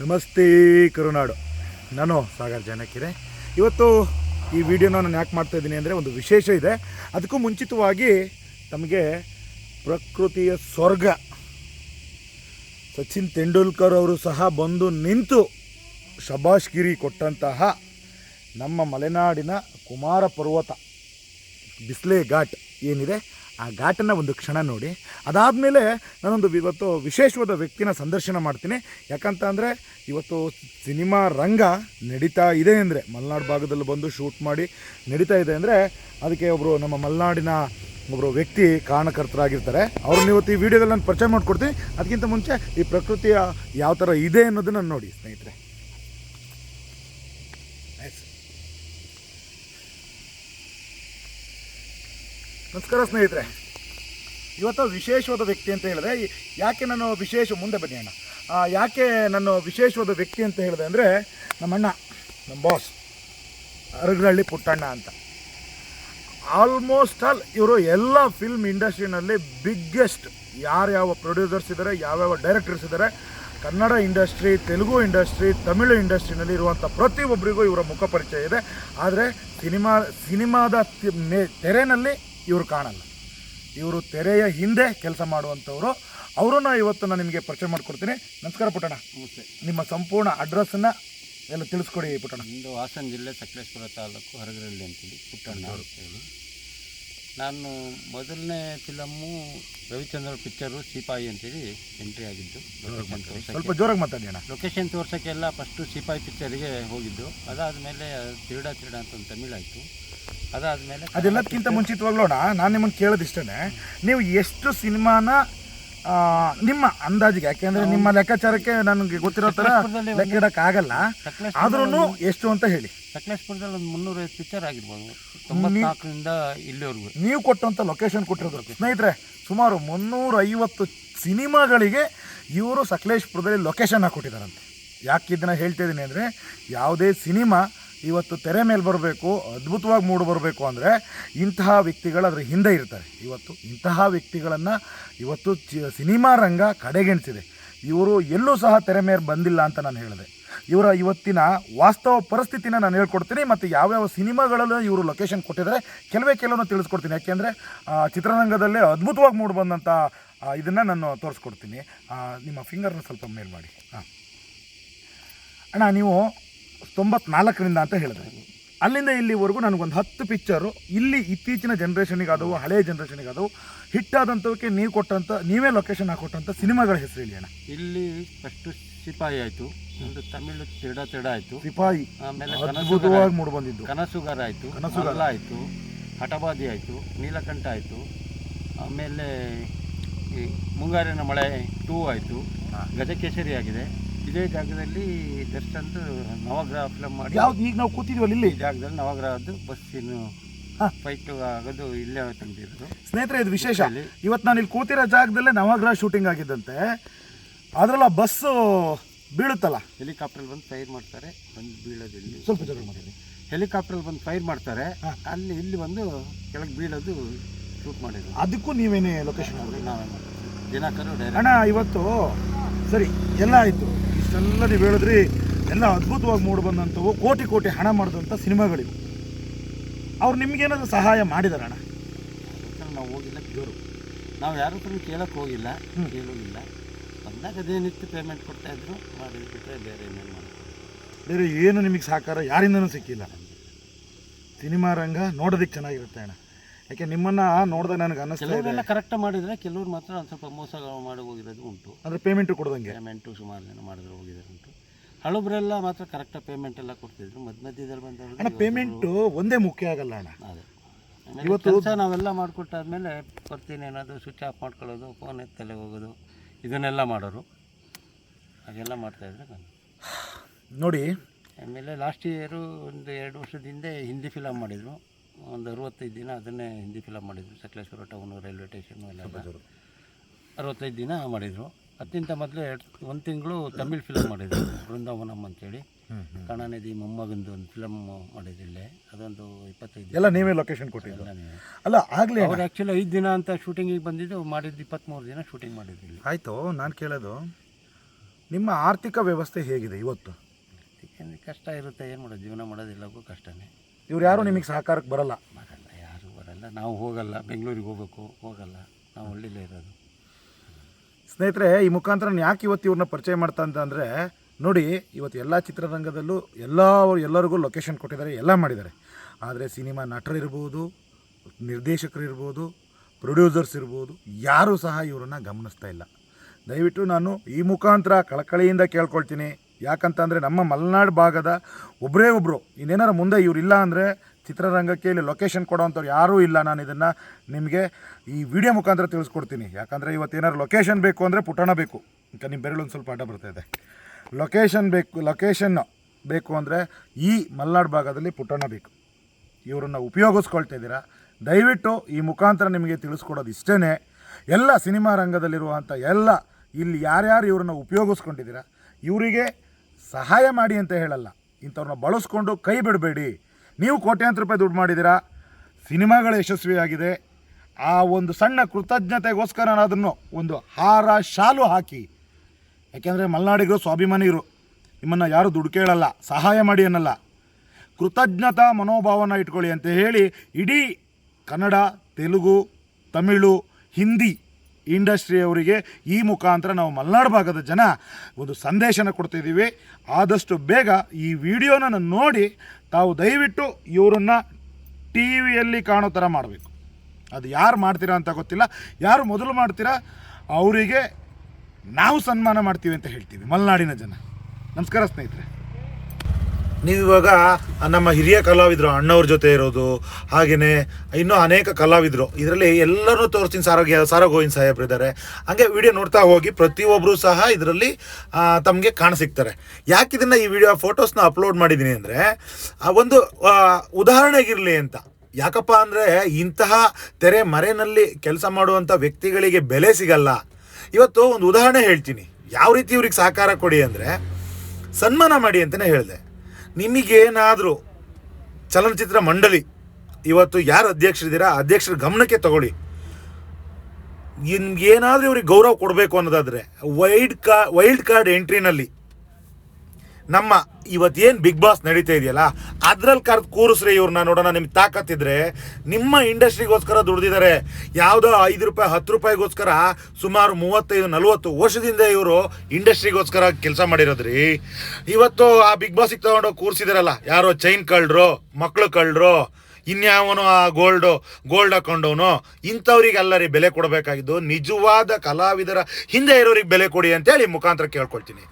ನಮಸ್ತೆ ಕರುನಾಡು. ನಾನು ಸಾಗರ್ ಜಾನಕಿರೆ. ಇವತ್ತು ಈ ವಿಡಿಯೋನ ನಾನು ಯಾಕೆ ಮಾಡ್ತಾ ಇದ್ದೀನಿ ಅಂದರೆ ಒಂದು ವಿಶೇಷ ಇದೆ. ಅದಕ್ಕೂ ಮುಂಚಿತವಾಗಿ ತಮಗೆ ಪ್ರಕೃತಿಯ ಸ್ವರ್ಗ. ಸಚಿನ್ ತೆಂಡೂಲ್ಕರ್ ಅವರು ಸಹ ಬಂದು ನಿಂತು ಶಬಾಷ್ಗಿರಿ ಕೊಟ್ಟಂತಹ ನಮ್ಮ ಮಲೆನಾಡಿನ ಕುಮಾರ ಪರ್ವತ ಬಿಸ್ಲೆ ಘಾಟ್ ಏನಿದೆ ಆ ಘಾಟನ್ನು ಒಂದು ಕ್ಷಣ ನೋಡಿ. ಅದಾದಮೇಲೆ ನಾನೊಂದು ಇವತ್ತು ವಿಶೇಷವಾದ ವ್ಯಕ್ತಿನ ಸಂದರ್ಶನ ಮಾಡ್ತೀನಿ. ಯಾಕಂತ ಅಂದರೆ ಇವತ್ತು ಸಿನಿಮಾ ರಂಗ ನಡೀತಾ ಇದೆ ಅಂದರೆ, ಮಲೆನಾಡು ಭಾಗದಲ್ಲಿ ಬಂದು ಶೂಟ್ ಮಾಡಿ ನಡೀತಾ ಇದೆ ಅಂದರೆ, ಅದಕ್ಕೆ ಒಬ್ಬರು ನಮ್ಮ ಮಲೆನಾಡಿನ ಒಬ್ಬರು ವ್ಯಕ್ತಿ ಕಾರಣಕರ್ತರಾಗಿರ್ತಾರೆ. ಅವ್ರನ್ನ ಇವತ್ತು ಈ ವಿಡಿಯೋದಲ್ಲಿ ನಾನು ಪರಿಚಯ ಮಾಡಿಕೊಡ್ತೀನಿ. ಅದಕ್ಕಿಂತ ಮುಂಚೆ ಈ ಪ್ರಕೃತಿಯ ಯಾವ ಥರ ಇದೆ ಅನ್ನೋದನ್ನು ನೋಡಿ ಸ್ನೇಹಿತರೆ. ನಮಸ್ಕಾರ ಸ್ನೇಹಿತರೆ. ಇವತ್ತು ವಿಶೇಷವಾದ ವ್ಯಕ್ತಿ ಅಂತ ಹೇಳಿದ್ರೆ ಯಾಕೆ ನಾನು ವಿಶೇಷ ಮುಂದೆ ಬನ್ನಿ ಅಣ್ಣ. ಯಾಕೆ ನಾನು ವಿಶೇಷವಾದ ವ್ಯಕ್ತಿ ಅಂತ ಹೇಳಿದೆ ಅಂದರೆ, ನಮ್ಮಣ್ಣ, ನಮ್ಮ ಬಾಸ್ ಅರಗರಳ್ಳಿ ಪುಟ್ಟಣ್ಣ ಅಂತ. ಆಲ್ಮೋಸ್ಟ್ ಆಲ್ ಇವರು ಎಲ್ಲ ಫಿಲ್ಮ್ ಇಂಡಸ್ಟ್ರಿನಲ್ಲಿ ಬಿಗ್ಗೆಸ್ಟ್ ಯಾರ್ಯಾವ ಪ್ರೊಡ್ಯೂಸರ್ಸ್ ಇದ್ದಾರೆ ಯಾವ್ಯಾವ ಡೈರೆಕ್ಟರ್ಸ್ ಇದ್ದಾರೆ ಕನ್ನಡ ಇಂಡಸ್ಟ್ರಿ ತೆಲುಗು ಇಂಡಸ್ಟ್ರಿ ತಮಿಳು ಇಂಡಸ್ಟ್ರಿನಲ್ಲಿ ಇರುವಂಥ ಪ್ರತಿಯೊಬ್ಬರಿಗೂ ಇವರ ಮುಖ ಪರಿಚಯ ಇದೆ. ಆದರೆ ಸಿನಿಮಾ, ಸಿನಿಮಾದ ತೆರೆನಲ್ಲಿ ಇವರು ಕಾಣಲ್ಲ. ಇವರು ತೆರೆಯ ಹಿಂದೆ ಕೆಲಸ ಮಾಡುವಂಥವರು. ಅವರನ್ನು ಇವತ್ತು ನಾನು ನಿಮಗೆ ಪರಿಚಯ ಮಾಡಿಕೊಡ್ತೀನಿ. ನಮಸ್ಕಾರ ಪುಟ್ಟಣ ನಮಸ್ತೆ. ನಿಮ್ಮ ಸಂಪೂರ್ಣ ಅಡ್ರೆಸ್ಸನ್ನು ಎಲ್ಲ ತಿಳಿಸ್ಕೊಡಿ ಪುಟ್ಟಣ ನಮ್ಮದು ಹಾಸನ ಜಿಲ್ಲೆ ಸಕಲೇಶ್ವರ ತಾಲೂಕು ಹರಗರಳ್ಳಿ ಅಂತೇಳಿ ಪುಟ್ಟಣ್ಣ ಅಂತೇಳಿ ನಾನು ಮೊದಲನೇ ಫಿಲಮ್ಮು ರವಿಚಂದ್ರ ಪಿಕ್ಚರು ಸಿಪಾಯಿ ಅಂತೇಳಿ ಎಂಟ್ರಿ ಆಗಿದ್ದು. ಲೊಕೇಶನ್ ಸ್ವಲ್ಪ ತೋರ್ಸೋಕ್ಕೆ. ಜೋರಾಗಿ ಮಾತಾಡಿ ಅಣ್ಣ. ಲೊಕೇಶನ್ ತೋರ್ಸೋಕ್ಕೆಲ್ಲ ಫಸ್ಟು ಸಿಪಾಯಿ ಪಿಕ್ಚರಿಗೆ ಹೋಗಿದ್ದು. ಅದಾದಮೇಲೆ ತಿರುಡ ತಿರುಡ ಅಂತ ಒಂದು ತಮಿಳಾಯಿತು. ಅದಾದಮೇಲೆ ಅದೆಲ್ಲದಕ್ಕಿಂತ ನೋಡೋಣ. ನಾನು ನಿಮ್ಮನ್ನು ಕೇಳೋದಿಷ್ಟೇ ನೀವು ಎಷ್ಟು ಸಿನಿಮಾನ ನಿಮ್ಮ ಅಂದಾಜಿಗೆ ಯಾಕೆಂದ್ರೆ ನಿಮ್ಮ ಲೆಕ್ಕಾಚಾರಕ್ಕೆ ನನಗೆ ಗೊತ್ತಿರೋ ಥರ ಸಕಲೇಶ್ಪುರದಲ್ಲಿ ಲೆಕ್ಕ ಇಡೋಕ್ಕಾಗಲ್ಲ. ಆದ್ರೂ ಎಷ್ಟು ಅಂತ ಹೇಳಿ. ಸಕಲೇಶ್ಪುರದಲ್ಲಿ ಒಂದು ಮುನ್ನೂರೈದು ಪಿಕ್ಚರ್ ಆಗಿರ್ಬೋದು. ತೊಂಬತ್ನಾಲ್ಕರಿಂದ ಇಲ್ಲಿವರೆಗೂ. ನೀವು ಕೊಟ್ಟಂಥ ಲೊಕೇಶನ್ ಕೊಟ್ಟಿರೋದು. ಸ್ನೇಹಿತರೆ ಸುಮಾರು ಮುನ್ನೂರ ಐವತ್ತು ಸಿನಿಮಾಗಳಿಗೆ ಇವರು ಸಕಲೇಶ್ಪುರದಲ್ಲಿ ಲೊಕೇಶನ್ ಹಾಕ್ಕೊಟ್ಟಿದ್ದಾರಂತೆ ಯಾಕೆ ಇದನ್ನ ಹೇಳ್ತಾ ಇದ್ದೀನಿ ಅಂದರೆ ಯಾವುದೇ ಸಿನಿಮಾ ಇವತ್ತು ತೆರೆ ಮೇಲೆ ಬರಬೇಕು, ಅದ್ಭುತವಾಗಿ ಮೂಡಿ ಬರಬೇಕು ಅಂದರೆ ಇಂತಹ ವ್ಯಕ್ತಿಗಳು ಅದ್ರ ಹಿಂದೆ ಇರ್ತಾರೆ. ಇವತ್ತು ಇಂತಹ ವ್ಯಕ್ತಿಗಳನ್ನು ಇವತ್ತು ಸಿನಿಮಾ ರಂಗ ಕಡೆಗೆಣಿಸಿದೆ. ಇವರು ಎಲ್ಲೂ ಸಹ ತೆರೆ ಮೇಲೆ ಬಂದಿಲ್ಲ ಅಂತ ನಾನು ಹೇಳಿದೆ. ಇವರ ಇವತ್ತಿನ ವಾಸ್ತವ ಪರಿಸ್ಥಿತಿನ ನಾನು ಹೇಳ್ಕೊಡ್ತೀನಿ ಮತ್ತು ಯಾವ್ಯಾವ ಸಿನಿಮಾಗಳಲ್ಲೂ ಇವರು ಲೊಕೇಶನ್ ಕೊಟ್ಟಿದ್ದಾರೆ. ಕೆಲವೇ ಕೆಲವನ್ನು ತಿಳಿಸ್ಕೊಡ್ತೀನಿ. ಯಾಕೆಂದರೆ ಚಿತ್ರರಂಗದಲ್ಲೇ ಅದ್ಭುತವಾಗಿ ಮೂಡಿ ಬಂದಂಥ ಇದನ್ನು ನಾನು ತೋರಿಸ್ಕೊಡ್ತೀನಿ. ನಿಮ್ಮ ಫಿಂಗರ್ನ ಸ್ವಲ್ಪ ಮೇಲ್ ಮಾಡಿ ಹಾಂ ಅಣ್ಣ, ನೀವು ತೊಂಬತ್ನಾಲ್ಕರಿಂದ ಅಂತ ಹೇಳಿದೆ ಅಲ್ಲಿಂದ ಇಲ್ಲಿವರೆಗೂ ನನಗೊಂದು ಹತ್ತು ಪಿಕ್ಚರು ಇಲ್ಲಿ ಇತ್ತೀಚಿನ ಜನ್ರೇಷನಿಗಾದವು ಹಳೆಯ ಜನ್ರೇಷನಿಗಾದವು ಹಿಟ್ ಹಿಟ್ಟಾದಂಥವಕ್ಕೆ ನೀವು ಕೊಟ್ಟಂಥ ನೀವೇ ಲೊಕೇಶನ್ ಹಾಕೊಟ್ಟಂಥ ಸಿನಿಮಾಗಳ ಹೆಸರು ಇಲ್ಲಿ ಅಣ್ಣ. ಇಲ್ಲಿ ಫಸ್ಟು ಸಿಪಾಯಿ ಆಯಿತು ಒಂದು ತಮಿಳು ತೆಡ ತೆಡ ಆಯಿತು. ಸಿಪಾಯಿ ಆಮೇಲೆ ಅದ್ಭುತವಾಗಿ ಮೂಡಿ ಬಂದಿದ್ದು ಕನಸುಗಾರ ಆಯಿತು ಕನಸುಗಾರ. ಆಯಿತು ಹಠಬಾದಿ ಆಯಿತು ನೀಲಕಂಠ ಆಯಿತು ಆಮೇಲೆ ಈ ಮುಂಗಾರಿನ ಮಳೆ ಟೂ ಆಯಿತು ಗಜಕೇಶರಿ ಗಜಕೇಸರಿ ಆಗಿದೆ. ಇದೇ ಜಾಗದಲ್ಲಿ ದರ್ಶನ್ದು ನವಗ್ರಹ ಫಿಲಮ್ ಮಾಡಿ. ಯಾವ್ದು? ಈಗ ನಾವು ಕೂತಿದ್ವಲ್ಲ ಇಲ್ಲಿ? ಈ ಜಾಗದಲ್ಲಿ ನವಗ್ರಹದ್ದು ಬಸ್ಸಿನ ಹಾ. ಫೈಟು ಆಗೋದು ಇಲ್ಲೇ ತಂದಿರೋದು. ಸ್ನೇಹಿತರೆ ಇದು ವಿಶೇಷ. ಇವತ್ತು ನಾನು ಇಲ್ಲಿ ಕೂತಿರೋ ಜಾಗದಲ್ಲೇ ನವಗ್ರಹ ಶೂಟಿಂಗ್ ಆಗಿದ್ದಂತೆ. ಅದರಲ್ಲ ಬಸ್ಸು ಬೀಳುತ್ತಲ್ಲ? ಹೆಲಿಕಾಪ್ಟರ್ ಬಂದು ಫೈರ್ ಮಾಡ್ತಾರೆ ಬಂದು ಬೀಳೋದಿಲ್ಲ ಇಲ್ಲಿ. ಸ್ವಲ್ಪ ಜಗಳ ಮಾಡಿದೆ ಹೆಲಿಕಾಪ್ಟರ್ ಬಂದು ಫೈರ್ ಮಾಡ್ತಾರೆ. ಅಲ್ಲಿ ಇಲ್ಲಿ ಬಂದು ಕೆಳಗೆ ಬೀಳೋದು ಶೂಟ್ ಮಾಡಿದ್ರು ಅದಕ್ಕೂ ನೀವೇನೇ ಲೊಕೇಶನ್ ನಾವೇ ಮಾಡ್ತೀವಿ. ದಿನಕರು ಡೈರೆಕ್ಟ್ ಅಣ್ಣ ಇವತ್ತು ಸರಿ ಎಲ್ಲ ಆಯಿತು. ಇಷ್ಟೆಲ್ಲ ನೀವು ಹೇಳಿದ್ರಿ ಎಲ್ಲ ಅದ್ಭುತವಾಗಿ ಮೂಡಿ ಬಂದಂಥವು. ಕೋಟಿ ಕೋಟಿ ಹಣ ಮಾಡಿದಂಥ ಸಿನಿಮಾಗಳಿವೆ. ಅವ್ರು ನಿಮ್ಗೇನಾದರೂ ಸಹಾಯ ಮಾಡಿದಾರೆ ಅಣ್ಣ? ನಾವು ಹೋಗಿಲ್ಲ ಪ್ಯೂರು ನಾವು ಯಾರ ಹತ್ರ ಕೇಳಕ್ಕೆ ಹೋಗಿಲ್ಲ ಕೇಳೋದಿಲ್ಲ. ಬಂದಾಗ ಅದೇನಿತ್ತು ಪೇಮೆಂಟ್ ಕೊಡ್ತಾ ಇದ್ರು ಮಾಡಿ ಬಿಟ್ಟರೆ ಬೇರೆ ಏನೇನು ಮಾಡ್ತಾರೆ ಬೇರೆ ಏನು ನಿಮಗೆ ಸಹಕಾರ ಯಾರಿಂದನೂ ಸಿಕ್ಕಿಲ್ಲ. ಸಿನಿಮಾ ರಂಗ ನೋಡೋದಕ್ಕೆ ಚೆನ್ನಾಗಿರುತ್ತೆ ಅಣ್ಣ. ಯಾಕೆ ನಿಮ್ಮನ್ನ ನೋಡಿದಾಗ ನನಗೆ ಅನ್ನಿಸ್ತಾ ಇದೆ. ಕೆಲವರೆಲ್ಲ ಕರೆಕ್ಟಾಗಿ ಮಾಡಿದರೆ ಕೆಲವ್ರು ಮಾತ್ರ ಒಂದು ಸ್ವಲ್ಪ ಮೋಸ ಮಾಡಿ ಹೋಗಿರೋದು ಉಂಟು. ಅಂದ್ರೆ ಪೇಮೆಂಟ್ ಕೊಡ್ದಂಗೆ? ಪೇಮೆಂಟು ಸುಮಾರು ಜನ ಮಾಡಿದ್ರೆ ಹೋಗಿದ್ದಾರೆ ಉಂಟು. ಹಳಬ್ರೆಲ್ಲ ಮಾತ್ರ ಕರೆಕ್ಟಾಗಿ ಪೇಮೆಂಟ್ ಎಲ್ಲ ಕೊಡ್ತಿದ್ರು. ಮಧ್ಯ ಮಧ್ಯದಲ್ಲಿ ಅಣ್ಣ ಬಂದವರು ಪೇಮೆಂಟು ಒಂದೇ ಮುಖ್ಯ ಆಗಲ್ಲ ಅಣ್ಣ. ಅದೇ. ಇವತ್ತು- ಕೆಲಸ ನಾವೆಲ್ಲ ಮಾಡಿಕೊಟ್ಟಾದ್ಮೇಲೆ ಬರ್ತೀನಿ ಏನಾದರೂ ಸ್ವಿಚ್ ಆಫ್ ಮಾಡ್ಕೊಳ್ಳೋದು ಫೋನ್ ಎತ್ತಲೆ ಹೋಗೋದು ಇದನ್ನೆಲ್ಲ ಮಾಡೋರು. ಹಾಗೆಲ್ಲ ಮಾಡ್ತಾ ಇದ್ರೆ ನೋಡಿ. ಆಮೇಲೆ ಲಾಸ್ಟ್ ಇಯರು ಒಂದು ಎರಡು ವರ್ಷದ ಹಿಂದೆ ಹಿಂದಿ ಫಿಲಮ್ ಮಾಡಿದರು. ಒಂದು ಅರವತ್ತೈದು ದಿನ ಅದನ್ನೇ ಹಿಂದಿ ಫಿಲಮ್ ಮಾಡಿದರು. ಸಕಲೇಶ್ವರ ಟೌನು ರೈಲ್ವೆ ಸ್ಟೇಷನು ಎಲ್ಲ. ಅರವತ್ತೈದು ದಿನ ಮಾಡಿದರು. ಅದಕ್ಕಿಂತ ಮೊದಲೇ ಒಂದು ತಿಂಗಳು ತಮಿಳ್ ಫಿಲಮ್ ಮಾಡಿದರು. ಬೃಂದಾವನಂ ಅಂತೇಳಿ. ಕಣಾನಿಧಿ ಮೊಮ್ಮಗಂದು ಒಂದು ಫಿಲಮ್ ಮಾಡಿದ್ರು ಅದೊಂದು ಇಪ್ಪತ್ತೈದು ಎಲ್ಲ ನೀವೇ ಲೊಕೇಶನ್ ಕೊಟ್ಟಿದ್ದು. ಅಲ್ಲ ಆಗಲಿ ಅವ್ರು ಆ್ಯಕ್ಚುಲಿ ಐದು ದಿನ ಅಂತ ಶೂಟಿಂಗಿಗೆ ಬಂದಿದ್ದು ಮಾಡಿದ್ದು ಇಪ್ಪತ್ತ್ಮೂರು ದಿನ ಶೂಟಿಂಗ್ ಮಾಡಿದ್ದಿಲ್ಲ ಆಯಿತು ನಾನು ಕೇಳೋದು ನಿಮ್ಮ ಆರ್ಥಿಕ ವ್ಯವಸ್ಥೆ ಹೇಗಿದೆ ಇವತ್ತು? ಕಷ್ಟ ಇರುತ್ತೆ ಏನು ಮಾಡೋದು? ಜೀವನ ಮಾಡೋದೆಲ್ಲಕ್ಕೂ ಕಷ್ಟನೇ. ಇವ್ರು ಯಾರು ನಿಮಗೆ ಸಹಕಾರಕ್ಕೆ ಬರಲ್ಲ? ಬರಲ್ಲ ಯಾರು ಬರಲ್ಲ. ನಾವು ಹೋಗಲ್ಲ ಬೆಂಗಳೂರಿಗೆ ಹೋಗ್ಬೇಕು ಹೋಗಲ್ಲ. ನಾವು ಹಳ್ಳಿಲೇ ಇರೋದು. ಸ್ನೇಹಿತರೆ ಈ ಮುಖಾಂತರ ನಾನು ಯಾಕೆ ಇವತ್ತು ಇವ್ರನ್ನ ಪರಿಚಯ ಮಾಡ್ತಾ ಅಂತ ಅಂದರೆ ನೋಡಿ ಇವತ್ತು ಎಲ್ಲ ಚಿತ್ರರಂಗದಲ್ಲೂ ಎಲ್ಲ ಎಲ್ಲರಿಗೂ ಲೊಕೇಶನ್ ಕೊಟ್ಟಿದ್ದಾರೆ ಎಲ್ಲ ಮಾಡಿದ್ದಾರೆ. ಆದರೆ ಸಿನಿಮಾ ನಟರಿರ್ಬೋದು ನಿರ್ದೇಶಕರಿರ್ಬೋದು ಪ್ರೊಡ್ಯೂಸರ್ಸ್ ಇರ್ಬೋದು ಯಾರೂ ಸಹ ಇವರನ್ನು ಗಮನಿಸ್ತಾ ಇಲ್ಲ. ದಯವಿಟ್ಟು ನಾನು ಈ ಮುಖಾಂತರ ಕಳಕಳಿಯಿಂದ ಕೇಳ್ಕೊಳ್ತೀನಿ. ಯಾಕಂತಂದರೆ ನಮ್ಮ ಮಲೆನಾಡು ಭಾಗದ ಒಬ್ಬರೇ ಒಬ್ಬರು ಇನ್ನೇನಾರು ಮುಂದೆ ಇವ್ರು ಇಲ್ಲ ಅಂದರೆ ಚಿತ್ರರಂಗಕ್ಕೆ ಇಲ್ಲಿ ಲೊಕೇಶನ್ ಕೊಡೋವಂಥವ್ರು ಯಾರೂ ಇಲ್ಲ. ನಾನು ಇದನ್ನು ನಿಮಗೆ ಈ ವಿಡಿಯೋ ಮುಖಾಂತರ ತಿಳಿಸ್ಕೊಡ್ತೀನಿ. ಯಾಕಂದರೆ ಇವತ್ತೇನಾರು ಲೊಕೇಶನ್ ಬೇಕು ಅಂದರೆ ಪುಟಣ ಬೇಕು. ಈಗ ನಿಮ್ಮ ಬೆರಳೊಂದು ಸ್ವಲ್ಪ ಅಡ್ಡ ಬರ್ತಾ ಇದೆ. ಲೊಕೇಶನ್ ಬೇಕು ಲೊಕೇಶನ್ ಬೇಕು ಅಂದರೆ ಈ ಮಲೆನಾಡು ಭಾಗದಲ್ಲಿ ಪುಟಣ ಬೇಕು. ಇವರನ್ನು ಉಪಯೋಗಿಸ್ಕೊಳ್ತಾ ಇದ್ದೀರಾ? ದಯವಿಟ್ಟು ಈ ಮುಖಾಂತರ ನಿಮಗೆ ತಿಳಿಸ್ಕೊಡೋದು ಇಷ್ಟೇ ಎಲ್ಲ ಸಿನಿಮಾ ರಂಗದಲ್ಲಿರುವಂಥ ಎಲ್ಲ ಇಲ್ಲಿ ಯಾರ್ಯಾರು ಇವ್ರನ್ನ ಉಪಯೋಗಿಸ್ಕೊಂಡಿದ್ದೀರಾ? ಇವರಿಗೆ ಸಹಾಯ ಮಾಡಿ ಅಂತ ಹೇಳಲ್ಲ. ಇಂಥವ್ರನ್ನ ಬಳಸ್ಕೊಂಡು ಕೈ ಬಿಡಬೇಡಿ. ನೀವು ಕೋಟ್ಯಾಂತರ ರೂಪಾಯಿ ದುಡ್ಡು ಮಾಡಿದ್ದೀರಾ? ಸಿನಿಮಾಗಳು ಯಶಸ್ವಿಯಾಗಿದೆ. ಆ ಒಂದು ಸಣ್ಣ ಕೃತಜ್ಞತೆಗೋಸ್ಕರ ಅದನ್ನು ಒಂದು ಹಾರ, ಶಾಲು ಹಾಕಿ. ಯಾಕೆಂದರೆ ಮಲೆನಾಡಿಗರು ಸ್ವಾಭಿಮಾನಿಗರು ನಿಮ್ಮನ್ನು ಯಾರು ದುಡ್ಡು ಕೇಳಲ್ಲ, ಸಹಾಯ ಮಾಡಿ ಅನ್ನಲ್ಲ. ಕೃತಜ್ಞತಾ ಮನೋಭಾವನ ಇಟ್ಕೊಳ್ಳಿ ಅಂತ ಹೇಳಿ ಇಡೀ ಕನ್ನಡ, ತೆಲುಗು, ತಮಿಳು, ಹಿಂದಿ ಇಂಡಸ್ಟ್ರಿಯವರಿಗೆ ಈ ಮುಖಾಂತರ ನಾವು ಮಲೆನಾಡು ಭಾಗದ ಜನ ಒಂದು ಸಂದೇಶನ ಕೊಡ್ತಿದ್ದೀವಿ. ಆದಷ್ಟು ಬೇಗ ಈ ವಿಡಿಯೋನ ನೋಡಿ ತಾವು ದಯವಿಟ್ಟು ಇವರನ್ನು ಟಿ ವಿಯಲ್ಲಿ ಕಾಣೋ ಥರ ಮಾಡಬೇಕು. ಅದು ಯಾರು ಮಾಡ್ತೀರಾ ಅಂತ ಗೊತ್ತಿಲ್ಲ. ಯಾರು ಮೊದಲು ಮಾಡ್ತೀರಾ ಅವರಿಗೆ ನಾವು ಸನ್ಮಾನ ಮಾಡ್ತೀವಿ ಅಂತ ಹೇಳ್ತೀವಿ ಮಲೆನಾಡಿನ ಜನ. ನಮಸ್ಕಾರ ಸ್ನೇಹಿತರೆ. ನೀವಿವಾಗ ನಮ್ಮ ಹಿರಿಯ ಕಲಾವಿದರು, ಅಣ್ಣವ್ರ ಜೊತೆ ಇರೋದು ಹಾಗೆಯೇ ಇನ್ನೂ ಅನೇಕ ಕಲಾವಿದರು. ಇದರಲ್ಲಿ ಎಲ್ಲರೂ ತೋರಿಸ್ತೀನಿ ಸಾರೋಗ್ಯ ಸಾರೋಗೋವಿಂದ್ ಸಾಹೇಬ್ರು ಇದ್ದಾರೆ. ಹಾಗೆ ವಿಡಿಯೋ ನೋಡ್ತಾ ಹೋಗಿ ಪ್ರತಿಯೊಬ್ಬರು ಸಹ ಇದರಲ್ಲಿ ತಮಗೆ ಕಾಣಸಿಗ್ತಾರೆ ಯಾಕೆ ಇದನ್ನು ಈ ವಿಡಿಯೋ ಫೋಟೋಸ್ನ ಅಪ್ಲೋಡ್ ಮಾಡಿದ್ದೀನಿ ಅಂದರೆ ಒಂದು ಉದಾಹರಣೆಗಿರಲಿ ಅಂತ. ಯಾಕಪ್ಪ ಅಂದರೆ ಇಂತಹ ತೆರೆ ಮರೆಯಲ್ಲಿ ಕೆಲಸ ಮಾಡುವಂಥ ವ್ಯಕ್ತಿಗಳಿಗೆ ಬೆಲೆ ಸಿಗಲ್ಲ. ಇವತ್ತು ಒಂದು ಉದಾಹರಣೆ ಹೇಳ್ತೀನಿ. ಯಾವ ರೀತಿ ಇವ್ರಿಗೆ ಸಹಕಾರ ಕೊಡಿ ಅಂದರೆ, ಸನ್ಮಾನ ಮಾಡಿ ಅಂತಲೇ ಹೇಳಿದೆ. ನಿಮಗೇನಾದರೂ ಚಲನಚಿತ್ರ ಮಂಡಳಿ, ಇವತ್ತು ಯಾರು ಅಧ್ಯಕ್ಷರಿದ್ದೀರಾ ಅಧ್ಯಕ್ಷರ ಗಮನಕ್ಕೆ ತಗೊಳ್ಳಿ. ಏನಾದರೂ ಇವ್ರಿಗೆ ಗೌರವ ಕೊಡಬೇಕು ಅನ್ನೋದಾದರೆ ವೈಲ್ಡ್ ಕಾ ವೈಲ್ಡ್ ಕಾರ್ಡ್ ಎಂಟ್ರಿನಲ್ಲಿ ನಮ್ಮ ಇವತ್ತೇನು ಬಿಗ್ ಬಾಸ್ ನಡೀತಾ ಇದೆಯಲ್ಲ ಅದ್ರಲ್ಲಿ ಕರೆದು ಕೂರಿಸ್ರಿ ಇವ್ರನ್ನ ನೋಡೋಣ, ನಿಮ್ಗೆ ತಾಕತ್ತಿದ್ರೆ ನಿಮ್ಮ ಇಂಡಸ್ಟ್ರಿಗೋಸ್ಕರ ದುಡ್ದಿದ್ದಾರೆ ಯಾವುದೋ ಐದು ರೂಪಾಯಿ, ಹತ್ತು ರೂಪಾಯಿಗೋಸ್ಕರ ಸುಮಾರು ಮೂವತ್ತೈದು, ನಲವತ್ತು ವರ್ಷದಿಂದ ಇವರು ಇಂಡಸ್ಟ್ರಿಗೋಸ್ಕರ ಕೆಲಸ ಮಾಡಿರೋದ್ರಿ. ಇವತ್ತು ಆ ಬಿಗ್ ಬಾಸಿಗೆ ತಗೊಂಡೋಗಿ ಕೂರಿಸಿದಾರಲ್ಲ, ಯಾರೋ ಚೈನ್ ಕಳ್ಳರು ಮಕ್ಕಳು ಕಳ್ಳರು ಇನ್ಯಾವನು ಆ ಗೋಲ್ಡು ಗೋಲ್ಡ್ ಹಾಕೊಂಡವನು ಇಂಥವ್ರಿಗೆಲ್ಲ ರೀ ಬೆಲೆ ಕೊಡಬೇಕಾಗಿದ್ದು ನಿಜವಾದ ಕಲಾವಿದರ ಹಿಂದೆ ಇರೋರಿಗೆ ಬೆಲೆ ಕೊಡಿ ಅಂತೇಳಿ ಮುಖಾಂತರ ಕೇಳ್ಕೊಳ್ತೀನಿ.